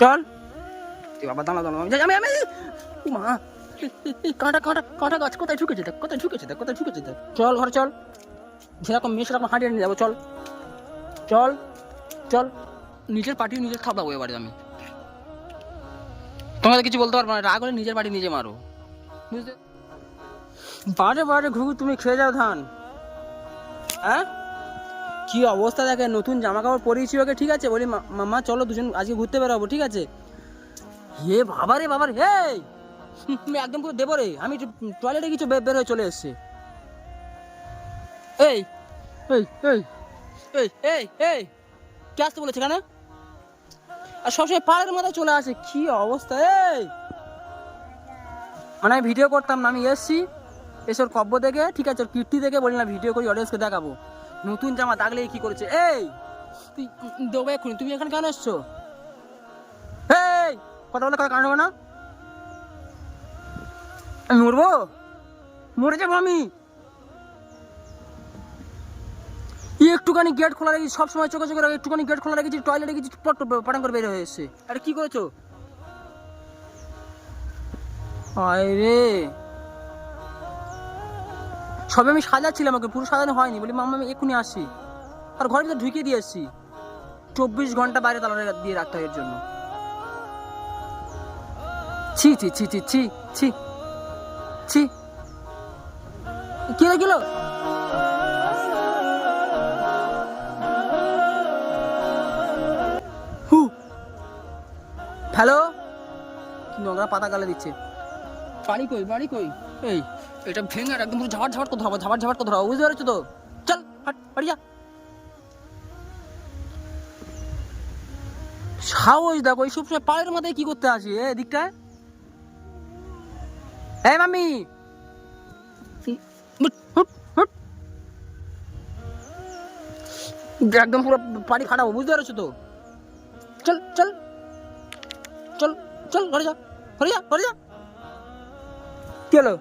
চল। তুই বাবা দাঁড়া দাঁড়া আমি আমি আমি। মা কাঁটা কাঁটা কাঁটা গাছ কোথায় ঢুকেছে দেখ কোথায় ঢুকেছে দেখ কোথায় ঢুকেছে দেখ। চল ঘরে চল। যেরকম মেয়ে সেরকম হাঁটিয়ে নিয়ে যাব চল। চল চল। নিজের পার্টি নিজের খাবলাবো এবারে আমি। তোমাকে কিছু বলতে পারব না রাগ হলে নিজের পার্টি নিজে মারো। বুঝতে বারে বারে ঘুঘু তুমি খেয়ে যাও ধান। হ্যাঁ? কি অবস্থা দেখে? নতুন জামা কাপড় পরিয়েছি ওকে, ঠিক আছে? বলি, "মা- মাম্মা চলো দুজন আজকে ঘুরতে বেরোবো, ঠিক আছে? হে বাবা রে বাবা হে একদম পুরো দেবো রে। আমি টয়লেটে কিছু বের হয়ে চলে এসছে। এই এই এই এই এই এই, কে আসতে বলেছে কেন আর সবসময় পাড়ের মাথায় চলে আসে, কি অবস্থা, এই! মানে আমি ভিডিও করতাম না, আমি এসছি, এসে ওর কব্য দেখে, ঠিক আছে, ওর কীর্তি দেখে বলি, না ভিডিও করি অডিয়েন্সকে দেখাবো। নতুন জামা দাগলে কি করেছে? এই! তুই দেবো এক্ষুনি। তুমি এখানে কেন এসছো? এই! কথা বলে কারণ হবে না? আমি মরবো? মরে যাব আমি? একটুখানি গেট খোলা রেখেছি সব সময় চোখে চোখে একটুখানি গেট খোলা রেখেছি টয়লেটে গেছি পট পাটান করে বের হয়ে এসছে। আরে কি করেছ? আয় রে! সবে আমি সাজাচ্ছিলাম ওকে, পুরো সাজানো হয়নি। বলি, মাম্মা, আমি এক্ষুনি আসি আর ঘরের ভিতরে ঢুকিয়ে দিয়ে এসছি চব্বিশ ঘণ্টা বাইরে তালা দিয়ে রাখতে হয় এর জন্য। ছি ছি ছি ছি ছি ছি ছি। কি রে গেল হু। হ্যালো? নোংরা পাতা গালে দিচ্ছে। বাড়ি কই বাড়ি কই? এই। এটা ভেঙে একদম পুরো ঝাড় ঝাড় করে ধরাবো ঝাড় ঝাড় করে ধরাবো বুঝতে পারছ তো? চল, হাট পাড়িয়া সাহস দেখো, এই সবসময় পায়ের মাথায় কি করতে আসি, এ দিকটায় এই মামি। একদম পুরো পাড়ি ফাটাবো, বুঝতে পারছ তো? চল চল। চল চল ঘরে যা ঘরে যা ঘরে যা কি হলো?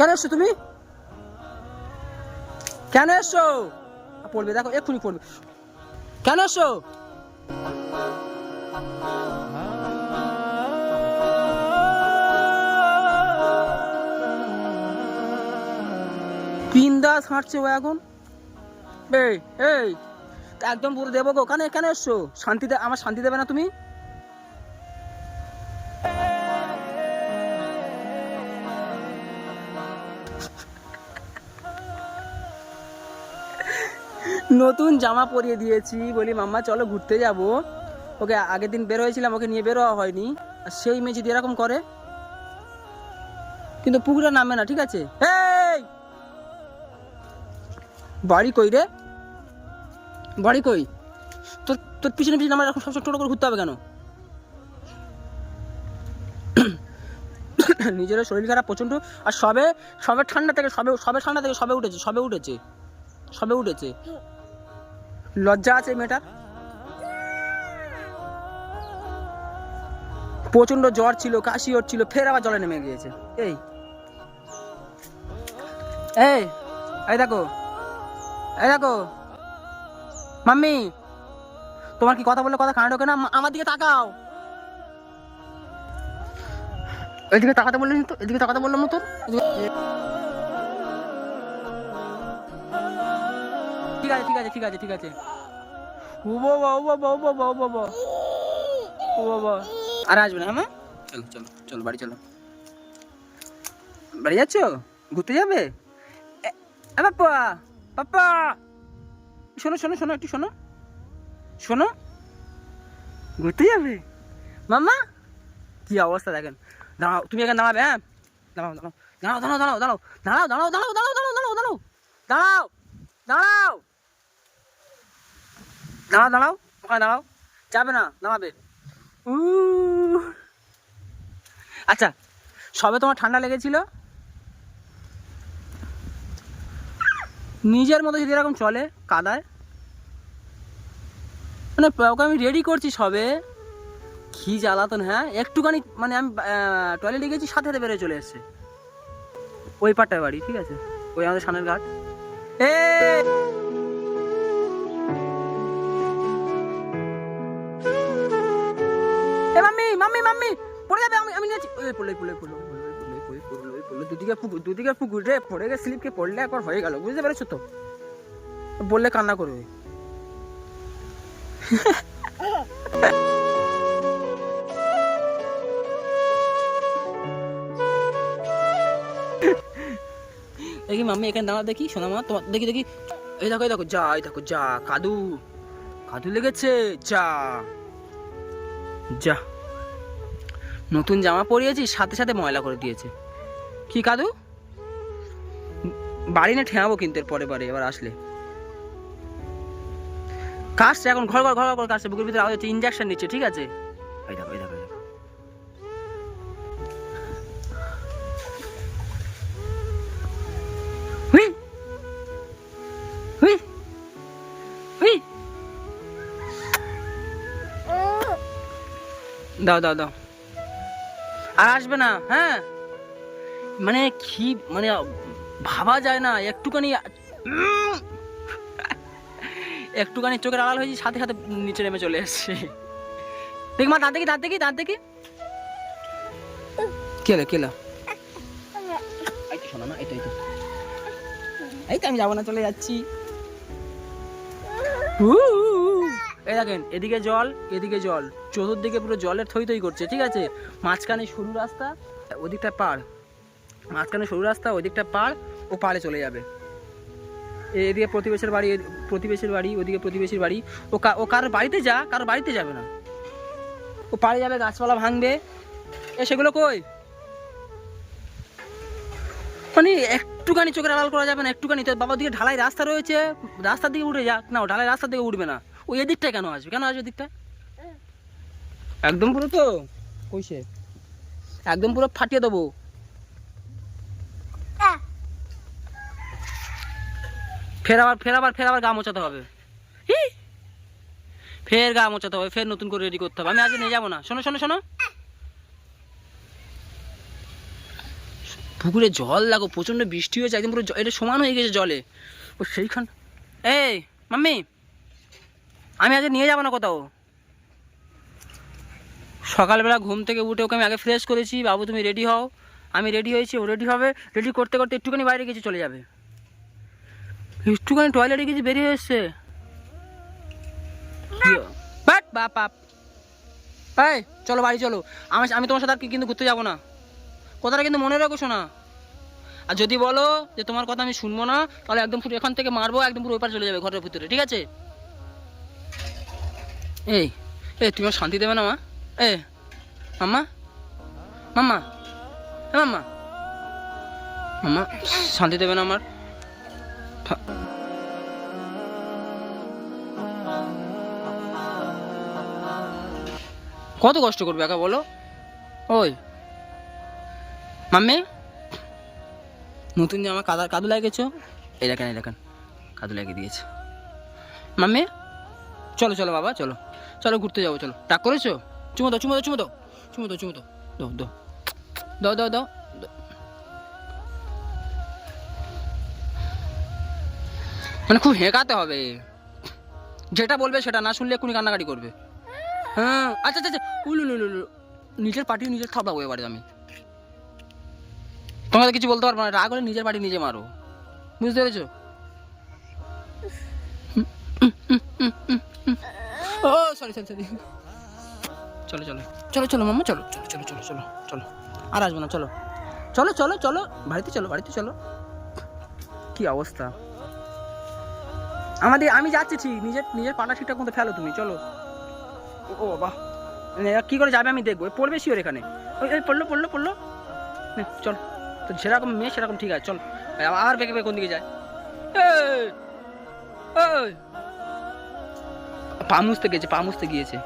কেন এসছো তুমি? কেন এসছো? পড়বে, দেখো, এক্ষুনি পড়বে। কেন এসছো? বিন্দাস হাঁটছে ও এখন। এই এই, একদম পুরো দেবো গো কেন কেন এসছো? শান্তিতে, আমার শান্তি দেবে না তুমি? নতুন জামা পরিয়ে দিয়েছি। বলি, মাম্মা, চলো ঘুরতে যাব। ওকে, আগের দিন বের হয়েছিলাম, ওকে নিয়ে বেরোয়া হয়নি। আর সেই মেয়ে যদি এরকম করে, কিন্তু পুকুরে নামবে না, ঠিক আছে? এই বাড়ি কই রে? বাড়ি কই? তোর তোর পিছনে পিছনে আমার এখন সবসময় টোটো করে ঘুরতে হবে কেন? নিজেরও শরীর খারাপ প্রচণ্ড, আর সবে সবে ঠান্ডা থেকে, সবে সবে ঠান্ডা থেকে সবে উঠেছে সবে উঠেছে সবে উঠেছে। লজ্জা আছে মেয়েটার? প্রচণ্ড জ্বর ছিল, কাশি হচ্ছিল ফের আবার জলে নেমে গিয়েছে। এই। এই এই দেখো। এই দেখো। মাম্মি, তোমার কি কথা বললে কথা কানে ঢোকে না? আমার দিকে তাকাও। এদিকে তাকাতে বললি তো? এদিকে তাকাতে বললাম না তোর? ঠিক আছে ঠিক আছে ঠিক আছে ঠিক আছে। ও বাবা ও বাবা ও বাবা ও বাবা। ও বাবা। আর আসবে না হ্যাঁ চলো চলো চলো বাড়ি চলো। বাড়ি যাচ্ছ? ঘুরতে যাবে? পাপ্পা পাপ্পা শোনো শোনো শোনো একটু শোনো। শোনো। ঘুরতে যাবে? মাম্মা কি অবস্থা দেখেন। দাঁড়াও তুমি এখানে দাঁড়াবে হ্যাঁ? দাঁড়াও দাঁড়াও। দাঁড়াও দাঁড়াও দাঁড়াও দাঁড়াও। দাঁড়াও দাঁড়াও দাঁড়াও দাঁড়াও দাঁড়াও দাঁড়াও। দাঁড়াও দাঁড়াও। দাঁড়াও দাঁড়াও, ওখানে দাঁড়াও। যাবে না, দাঁড়াবে। উ আচ্ছা সবে তোমার ঠান্ডা লেগেছিল? নিজের মতো যদি এরকম চলে কাদায়? মানে ওকে আমি রেডি করছি সবে। কি জ্বালাতন হ্যাঁ? একটুখানি মানে আমি টয়লেটে গেছি, সাথে সাথে বেরিয়ে চলে এসছে। ওই পাটটায় বাড়ি, ঠিক আছে? ওই আমাদের সামনের ঘাট। এ মাম্মি মাম্মি, পড়ে যাবে, আমি আমি নিয়েছি পড়ল পড়ল পড়ল পড়ল দুদিকে পুকুর দুদিকে পুকুর রে পড়ে গেছে স্লিপকে পড়লে একবার হয়ে গেল, বুঝতে পেরেছ তো? বললে কান্না করবে। দেখি মাম্মি, এখানে দাঁড়া দেখি সোনা মা, তোমার দেখি দেখি। এই দেখো এই দেখো, যা, এই দেখো, যা, কাদু। কাদু লেগেছে, যা। যা। নতুন জামা পরিয়েছি সাথে সাথে ময়লা করে দিয়েছে। কি কাদু? বাড়ি না ঠেঙাবো কিন্তু এর পরে পরে এবার আসলে। কাশছে এখন ঘর ঘর ঘর ঘর কাশছে বুকের ভিতরে আওয়াজ হচ্ছে ইঞ্জেকশন নিচ্ছে ঠিক আছে? এই দেখো এই দেখো দাও দাও দাও। আর আসবে না হ্যাঁ? মানে কি মানে ভাবা যায় না একটুখানি একটুখানি চোখের আড়াল হয়েছে সাথে সাথে নিচে নেমে চলে এসছে। দেখ মা দাঁত দেখি দাঁত দেখি দাঁত দেখি। কেলো কেলো তো না এই তো এই তো। আমি যাব না চলে যাচ্ছি। উ, এই দেখেন, এদিকে জল এদিকে জল। চতুর্দিকে পুরো জলের থই থই করছে, ঠিক আছে? মাঝখানে সরু রাস্তা, ওদিকটা পাড়। মাঝখানে সরু রাস্তা, ওদিকটা পাড়, ও পাড়ে চলে যাবে। এদিকে প্রতিবেশীর বাড়ি প্রতিবেশীর বাড়ি, ওদিকে প্রতিবেশীর বাড়ি। ও ও কারোর বাড়িতে যা কারোর বাড়িতে যাবে না। ও পাড়ে যাবে, গাছপালা ভাঙবে। এ, সেগুলো কই? মানে একটুখানি চোখের আড়াল করা যাবে না, একটুখানি। তো বাবা দিকে ঢালাই রাস্তা রয়েছে, রাস্তার দিকে উঠে যাক। না ঢালাই রাস্তার দিকে উঠবে না। ওই এদিকটায় কেন আসবে? কেন আসবে দিকটা একদম পুরো তো? কইছে? একদম পুরো ফাটিয়ে দেবো। ফের আবার ফের আবার ফের আবার গা মোচাতে হবে। ফের গা মোচাতে হবে ফের নতুন করে রেডি করতে হবে। আমি আজ নিয়ে যাব না। শোনো শোনো শোনো। পুকুরে জল লাগো প্রচণ্ড বৃষ্টি হয়েছে একদম পুরো এটা সমান হয়ে গেছে জলে। ও সেইখান এই মাম্মি! আমি আজ নিয়ে যাব না কোথাও। সকালবেলা ঘুম থেকে উঠে ওকে আমি আগে ফ্রেশ করেছি বাবু তুমি রেডি হও। আমি রেডি হয়েছি ও রেডি হবে। রেডি করতে করতে একটুখানি বাইরে গেছি চলে যাবে। একটুখানি টয়লেটে গেছি বেরিয়ে এসছে। বাট বাপ বাপ। এই চলো বাড়ি চলো। আমি আমি তোমার সাথে আর কি- কিন্তু ঘুরতে যাব না। কথাটা কিন্তু মনে রাখো শোনা আর যদি বলো যে তোমার কথা আমি শুনব না তাহলে একদম পুরো এখান থেকে মারবো একদম পুরো ওই চলে যাবে ঘরের ভিতরে ঠিক আছে? এই এ তুমি শান্তি দেবে না, মা? এ মাম্মা? মাম্মা? এ, মাম্মা? মাম্মা, শান্তি দেবে না আমার। কত কষ্ট করবে একা, বলো? ওই। মাম্মি? নতুন জামা কাদা কাদু লাগিয়েছো? এই দেখেন এই দেখেন, কাদু লাগিয়ে দিয়েছে। মাম্মি? চলো চলো, বাবা, চলো। চলো ঘুরতে যাব, চলো। টাক করেছ? চুমো দাও চুমো দাও চুমো দাও। চুমো দাও চুমো দাও। দাও দাও। দাও দাও দাও। মানে খুব হেঁকাতে হবে। যেটা বলবে সেটা না শুনলে এক্ষুনি কান্নাকাটি করবে। হ্যাঁ আচ্ছা আচ্ছা আচ্ছা। উলু লুলু নিজের পার্টি নিজের থাপড়াবো এবারে আমি তোমাকে কিছু বলতে পারব না। রাগ হলে নিজের পার্টি নিজে মারো। বুঝতে পেরেছ? ও সরি সরি সরি চলো চলো। চলো চলো মাম্মা চলো চলো চলো চলো চলো চলো। আর আসব না চলো। চলো চলো চলো বাড়িতে চলো বাড়িতে চলো। কি অবস্থা? আমাদের আমি যাচ্ছি ঠিক নিজের নিজের পাটা ঠিকঠাক মতো ফেলো তুমি চলো। ও- বাবা। মানে কি করে যাবে আমি দেখব? পড়বে শিওর এখানে। ওই ওই পড়ল পড়ল পড়ল। চল। তো যেরকম মেয়ে সেরকম ঠিক আছে চল। আর বেঁকে বেঁকে কোন দিকে যায়? এই, এই। পা মুছতে গেছে পা মুছতে গিয়েছে।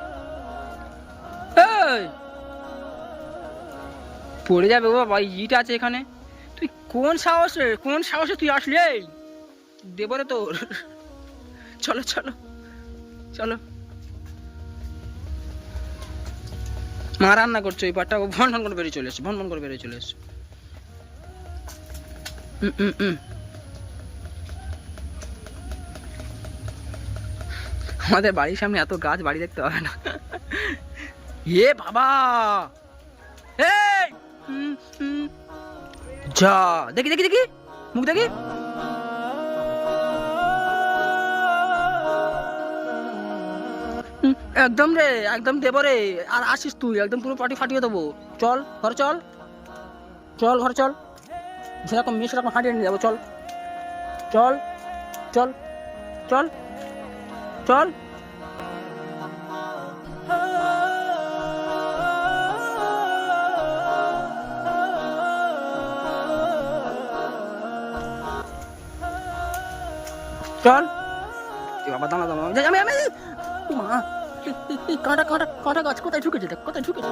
পড়ে যাবে ও বাবা ইট আছে এখানে। তুই কোন সাহসে কোন সাহসে তুই আসলি এই? দেবো রে তোর। চলো চলো চলো। মা রান্না করছ ওই পাটটা ভন ভন করে বেরিয়ে চলে এসছে ভন ভন করে বেরিয়ে চলে এসছে। উম, উম, উম। আমাদের বাড়ির সামনে এত গাছ বাড়ি দেখতে হবে না। এ বাবা। যা, দেখি দেখি দেখি। মুখ দেখি। একদম রে, একদম দেবো রে। আর আসিস তুই, একদম পুরো পাটি ফাটিয়ে দেবো। চল, ঘরে চল। চল, ঘরে চল। যেরকম মেয়ে, সেরকম হাঁটিয়ে নিয়ে যাব, চল। চল চল চল। চল। চল বাবা দাঁড়া দাঁড়া আমি আমি, মা কাঁটা কাঁটা কাঁটা গাছ কোথায় ঢুকেছে কোথায় ঢুকেছে?